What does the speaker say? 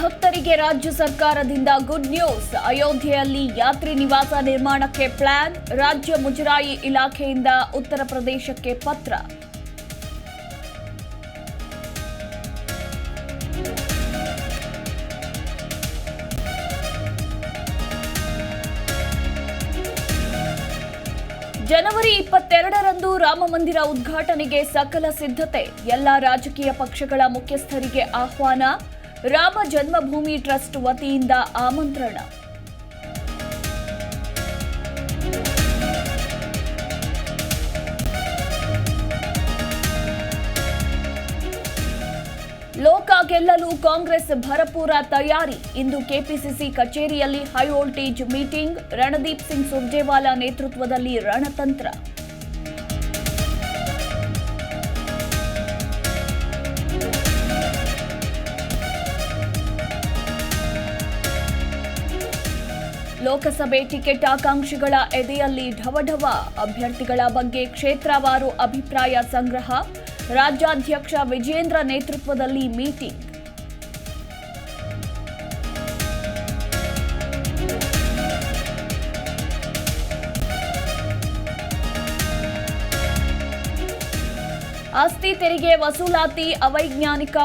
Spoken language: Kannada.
ಭಕ್ತರಿಗೆ ರಾಜ್ಯ ಸರ್ಕಾರದಿಂದ ಗುಡ್ ನ್ಯೂಸ್ ಅಯೋಧ್ಯೆಯಲ್ಲಿ ಯಾತ್ರಿ ನಿವಾಸ ನಿರ್ಮಾಣಕ್ಕೆ ಪ್ಲಾನ್ ರಾಜ್ಯ ಮುಜರಾಯಿ ಇಲಾಖೆಯಿಂದ ಉತ್ತರ ಪ್ರದೇಶಕ್ಕೆ ಪತ್ರ. ಜನವರಿ ಇಪ್ಪತ್ತೆರಡರಂದು ರಾಮಮಂದಿರ ಉದ್ಘಾಟನೆಗೆ ಸಕಲ ಸಿದ್ಧತೆ. ಎಲ್ಲ ರಾಜಕೀಯ ಪಕ್ಷಗಳ ಮುಖ್ಯಸ್ಥರಿಗೆ ಆಹ್ವಾನ. ರಾಮ ಜನ್ಮಭೂಮಿ ಟ್ರಸ್ಟ್ ವತಿಯಿಂದ ಆಮಂತ್ರಣ. ಲೋಕ ಗೆಲ್ಲಲು ಕಾಂಗ್ರೆಸ್ ಭರಪೂರ ತಯಾರಿ. ಇಂದು ಕೆಪಿಸಿಸಿ ಕಚೇರಿಯಲ್ಲಿ high voltage meeting. Randeep Singh Surjewala ನೇತೃತ್ವದಲ್ಲಿ ರಣತಂತ್ರ. ಲೋಕಸಭೆ ಟಿಕೆಟ್ ಆಕಾಂಕ್ಷಿಗಳ ಎದೆಯಲ್ಲಿ ಢವಢವ. ಅಭ್ಯರ್ಥಿಗಳ ಬಗ್ಗೆ ಕ್ಷೇತ್ರವಾರು ಅಭಿಪ್ರಾಯ ಸಂಗ್ರಹ, ರಾಜ್ಯಾಧ್ಯಕ್ಷ ವಿಜೇಂದ್ರ ನೇತೃತ್ವದಲ್ಲಿ ಮೀಟಿಂಗ್. ಆಸ್ತಿ ತೆರಿಗೆ ವಸೂಲಾತಿ, ಅವೈಜ್ಞಾನಿಕ